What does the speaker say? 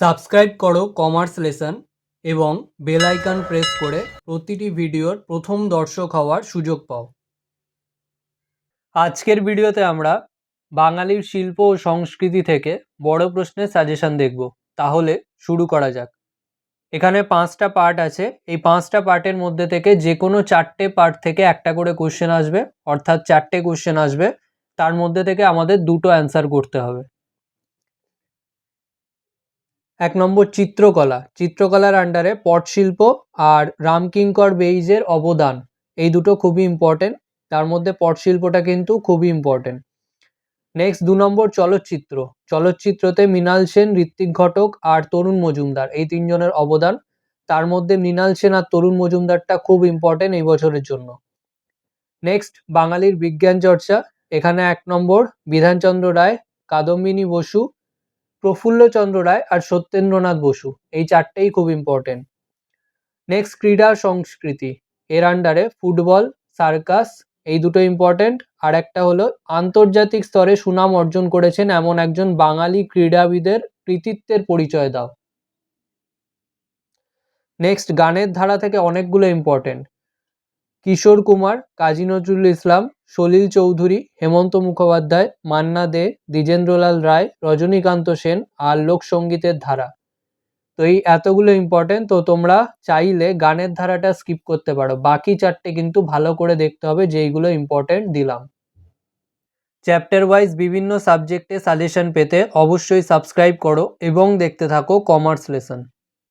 Subscribe করো commerce lesson এবং bell icon press করে প্রতিটি ভিডিওর প্রথম দর্শক হওয়ার সুযোগ পাও। আজকের ভিডিওতে আমরা বাঙালির শিল্প ও সংস্কৃতি থেকে বড় প্রশ্নের সাজেশন দেখব। তাহলে শুরু করা যাক। এখানে পাঁচটা পার্ট আছে। এই পাঁচটা পার্টের মধ্যে থেকে যে কোনো চারটে পার্ট থেকে একটা করে কোশ্চেন আসবে, অর্থাৎ চারটে কোশ্চেন আসবে। তার মধ্যে থেকে আমাদের দুটো অ্যান্সার করতে হবে। এক নম্বর চিত্রকলা। চিত্রকলার আন্ডারে পটশিল্প আর রামকিঙ্কর বেইজের অবদান, এই দুটো খুবই ইম্পর্টেন্ট তার মধ্যে পটশিল্পটা কিন্তু খুবই ইম্পর্টেন্ট নেক্সট দু নম্বর চলচ্চিত্র। চলচ্চিত্রতে মৃণাল সেন ঋত্বিক ঘটক আর তরুণ মজুমদার, এই তিনজনের অবদান। তার মধ্যে মৃণাল সেন আর তরুণ মজুমদারটা খুব ইম্পর্টেন্ট এই বছরের জন্য। নেক্সট বাঙালির বিজ্ঞান চর্চা। এখানে এক নম্বর বিধানচন্দ্র রায়, কাদম্বিনী বসু প্রফুল্লচন্দ্র রায় আর সত্যেন্দ্রনাথ বসু, এই চারটেই খুব ইম্পর্টেন্ট নেক্সট ক্রীড়া সংস্কৃতি। এর আন্ডারে ফুটবল সার্কাস এই দুটো ইম্পর্টেন্ট আর একটা হলো, আন্তর্জাতিক স্তরে সুনাম অর্জন করেছেন এমন একজন বাঙালি ক্রীড়াবিদের কৃতিত্বের পরিচয় দাও। নেক্সট গানের ধারা থেকে অনেকগুলো ইম্পর্টেন্ট কিশোর কুমার, কাজী নজরুল ইসলাম, সলিল চৌধুরী, হেমন্ত মুখোপাধ্যায়, মান্না দে, দ্বিজেন্দ্রলাল রায়, রজনীকান্ত সেন আর লোকসঙ্গীতের ধারা। তো এই এতগুলো ইম্পর্টেন্ট তো তোমরা চাইলে গানের ধারাটা স্কিপ করতে পারো। বাকি চারটে কিন্তু ভালো করে দেখতে হবে যেইগুলো ইম্পর্টেন্ট দিলাম। চ্যাপ্টার ওয়াইজ বিভিন্ন সাবজেক্টে সাজেশন পেতে অবশ্যই সাবস্ক্রাইব করো এবং দেখতে থাকো কমার্স লেসন